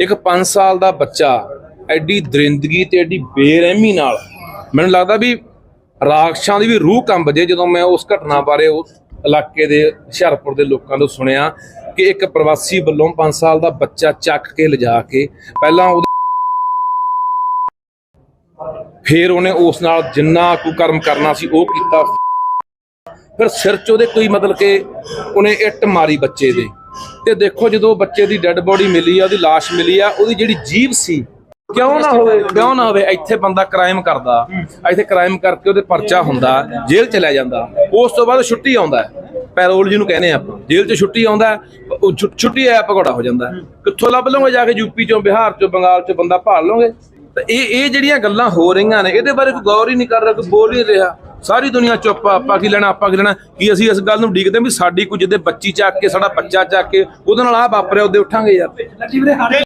ਇੱਕ 5 ਸਾਲ ਦਾ ਬੱਚਾ, ਐਡੀ ਦਰਿੰਦਗੀ ਤੇ ਐਡੀ ਬੇਰਹਿਮੀ ਨਾਲ, ਮੈਨੂੰ ਲੱਗਦਾ ਵੀ ਰਾਖਸ਼ਾਂ ਦੀ ਵੀ ਰੂਹ ਕੰਬ ਜੇ ਜਦੋਂ ਮੈਂ ਉਸ ਘਟਨਾ ਬਾਰੇ ਉਸ ਇਲਾਕੇ ਦੇ, ਹੁਸ਼ਿਆਰਪੁਰ ਦੇ ਲੋਕਾਂ ਤੋਂ ਸੁਣਿਆ ਕਿ ਇੱਕ ਪ੍ਰਵਾਸੀ ਵੱਲੋਂ 5 ਸਾਲ ਦਾ ਬੱਚਾ ਚੱਕ ਕੇ ਲਿਜਾ ਕੇ ਪਹਿਲਾਂ ਉਹਦੇ ਫਿਰ ਉਹਨੇ ਉਸ ਨਾਲ ਜਿੰਨਾ ਕੁ ਕਰਮ ਕਰਨਾ ਸੀ ਉਹ ਕੀਤਾ। ਫਿਰ ਸਿਰ 'ਚ ਉਹਦੇ ਕੋਈ ਮਤਲਬ ਕਿ ਉਹਨੇ ਇੱਟ ਮਾਰੀ ਬੱਚੇ ਦੇ। ਤੇ ਦੇਖੋ ਜਦੋਂ ਬੱਚੇ ਦੀ ਡੈੱਡ ਬੋਡੀ ਮਿਲੀ ਆ, ਉਹਦੀ ਲਾਸ਼ ਮਿਲੀ ਆ, ਉਹਦੀ ਜਿਹੜੀ ਜੀਭ ਸੀ, ਕਿਉਂ ਨਾ ਹੋਵੇ, ਕਿਉਂ ਨਾ ਹੋਵੇ, ਇੱਥੇ ਬੰਦਾ ਕ੍ਰਾਈਮ ਕਰਦਾ। ਇੱਥੇ ਕ੍ਰਾਈਮ ਕਰਕੇ ਉਹਦੇ ਪਰਚਾ ਹੁੰਦਾ, ਜੇਲ੍ਹ ਚਲਾ ਜਾਂਦਾ। ਉਸ ਤੋਂ ਬਾਅਦ ਛੁੱਟੀ ਆਉਂਦਾ ਹੈ। ਪੈਰੋਲ ਜਿਹਨੂੰ ਕਹਿੰਦੇ ਆ ਆਪਾਂ। ਜੇਲ੍ਹ 'ਚ ਛੁੱਟੀ ਆਉਂਦਾ ਛੁੱਟੀ ਆਇਆ ਭਗੌੜਾ ਹੋ ਜਾਂਦਾ ਕਿੱਥੋਂ ਲੱਭ ਲਓਗੇ ਜਾ ਕੇ ਯੂਪੀ 'ਚੋਂ, ਬਿਹਾਰ 'ਚੋਂ, ਬੰਗਾਲ 'ਚੋਂ ਬੰਦਾ ਭਾਲ ਲਓਗੇ ਤਾਂ ਇਹ ਇਹ ਜਿਹੜੀਆਂ ਗੱਲਾਂ ਹੋ ਰਹੀਆਂ ਨੇ, ਇਹਦੇ ਬਾਰੇ ਕੋਈ ਗੌਰ ਹੀ ਨਹੀਂ ਕਰ ਰਿਹਾ, ਕੋਈ ਬੋਲ ਹੀ ਨਹੀਂ ਰਿਹਾ। ਸਾਰੀ ਦੁਨੀਆ ਚੁੱਪ ਆ, ਆਪਾਂ ਕੀ ਲੈਣਾ ਆਪਾਂ ਕੀ ਲੈਣਾ? ਕੀ ਅਸੀਂ ਇਸ ਗੱਲ ਨੂੰ ਡੀਕਦੇ ਹਾਂ ਵੀ ਸਾਡੀ ਕੋਈ ਜਿਹਦੇ ਬੱਚੀ ਚੱਕ ਕੇ ਸਾਡਾ ਬੱਚਾ ਚੱਕ ਕੇ ਉਹਦੇ ਨਾਲ ਆ ਵਾਪਰਿਆ ਉਹਦੇ ਉੱਠਾਂਗੇ ਯਾਰ।